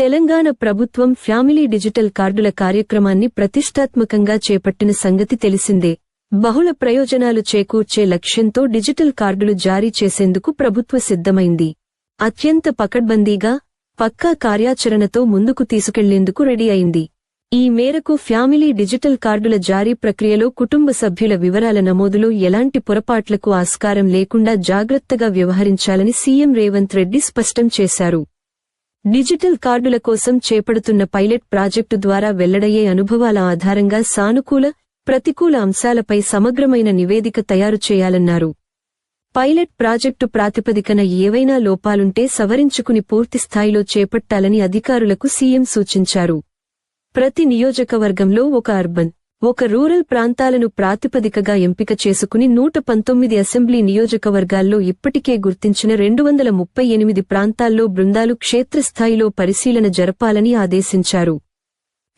తెలంగాణ ప్రభుత్వం family digital కార్డుల కార్యక్రమాన్ని ప్రతిష్టాత్మకంగా చేపట్టిన సంగతి తెలిసిందే. బహుళ ప్రయోజనాలు చేకూర్చే లక్ష్యంతో డిజిటల్ కార్డులు జారీ చేసేందుకు ప్రభుత్వ సిద్ధమైంది. అత్యంత పకడ్బందీగా పక్కా కార్యాచరణతో ముందుకు తీసుకెళ్ళేందుకు రెడీ అయింది. ఈ మేరకు ఫ్యామిలీ డిజిటల్ కార్డుల జారీ ప్రక్రియలో కుటుంబ సభ్యుల వివరాల నమోదులో ఎలాంటి పొరపాట్లకు ఆస్కారం లేకుండా జాగ్రత్తగా వ్యవహరించాలని సీఎం రేవంత్ రెడ్డి స్పష్టం చేశారు. డిజిటల్ కార్డుల కోసం చేపడుతున్న పైలట్ ప్రాజెక్టు ద్వారా వెల్లడయ్యే అనుభవాల ఆధారంగా సానుకూల ప్రతికూల అంశాలపై సమగ్రమైన నివేదిక తయారు చేయాలన్నారు. పైలట్ ప్రాజెక్టు ప్రాతిపదికన ఏవైనా లోపాలుంటే సవరించుకుని పూర్తిస్థాయిలో చేపట్టాలని అధికారులకు సీఎం సూచించారు. ప్రతి నియోజకవర్గంలో ఒక అర్బన్ ఒక రూరల్ ప్రాంతాలను ప్రాతిపదికగా ఎంపిక చేసుకుని నూట పంతొమ్మిది అసెంబ్లీ నియోజకవర్గాల్లో ఇప్పటికే గుర్తించిన రెండు వందల ముప్పై ఎనిమిది ప్రాంతాల్లో బృందాలు క్షేత్రస్థాయిలో పరిశీలన జరపాలని ఆదేశించారు.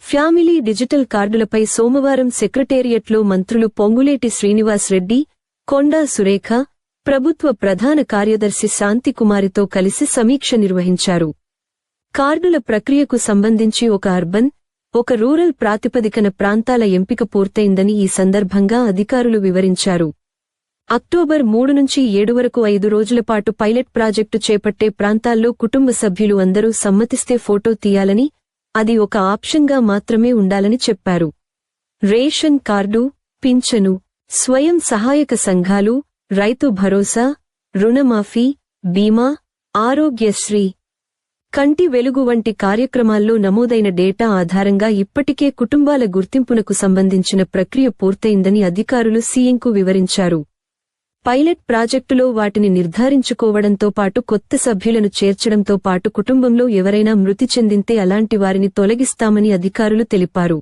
ఫ్యామిలీ డిజిటల్ కార్డులపై సోమవారం సెక్రటేరియట్లో మంత్రులు పొంగులేటి శ్రీనివాస్ రెడ్డి కొండా సురేఖ ప్రభుత్వ ప్రధాన కార్యదర్శి శాంతికుమారితో కలిసి సమీక్ష నిర్వహించారు. కార్డుల ప్రక్రియకు సంబంధించి ఒక అర్బన్ ఒక రూరల్ ప్రాతిపదికన ప్రాంతాల ఎంపిక పూర్తయిందని ఈ సందర్భంగా అధికారులు వివరించారు. అక్టోబర్ మూడు నుంచి ఏడు వరకు ఐదు రోజుల పాటు పైలట్ ప్రాజెక్టు చేపట్టే ప్రాంతాల్లో కుటుంబ సభ్యులు అందరూ సమ్మతిస్తే ఫోటో తీయాలని అది ఒక ఆప్షన్గా మాత్రమే ఉండాలని చెప్పారు. రేషన్ కార్డు పింఛను స్వయం సహాయక సంఘాలు రైతు భరోసా రుణమాఫీ బీమా ఆరోగ్యశ్రీ కంటి వెలుగు వంటి కార్యక్రమాల్లో నమోదైన డేటా ఆధారంగా ఇప్పటికే కుటుంబాల గుర్తింపునకు సంబంధించిన ప్రక్రియ పూర్తయిందని అధికారులు సీఎంకు వివరించారు. పైలట్ ప్రాజెక్టులో వాటిని నిర్ధారించుకోవడంతో పాటు కొత్త సభ్యులను చేర్చడంతో పాటు కుటుంబంలో ఎవరైనా మృతి చెందింతే అలాంటి వారిని తొలగిస్తామని అధికారులు తెలిపారు.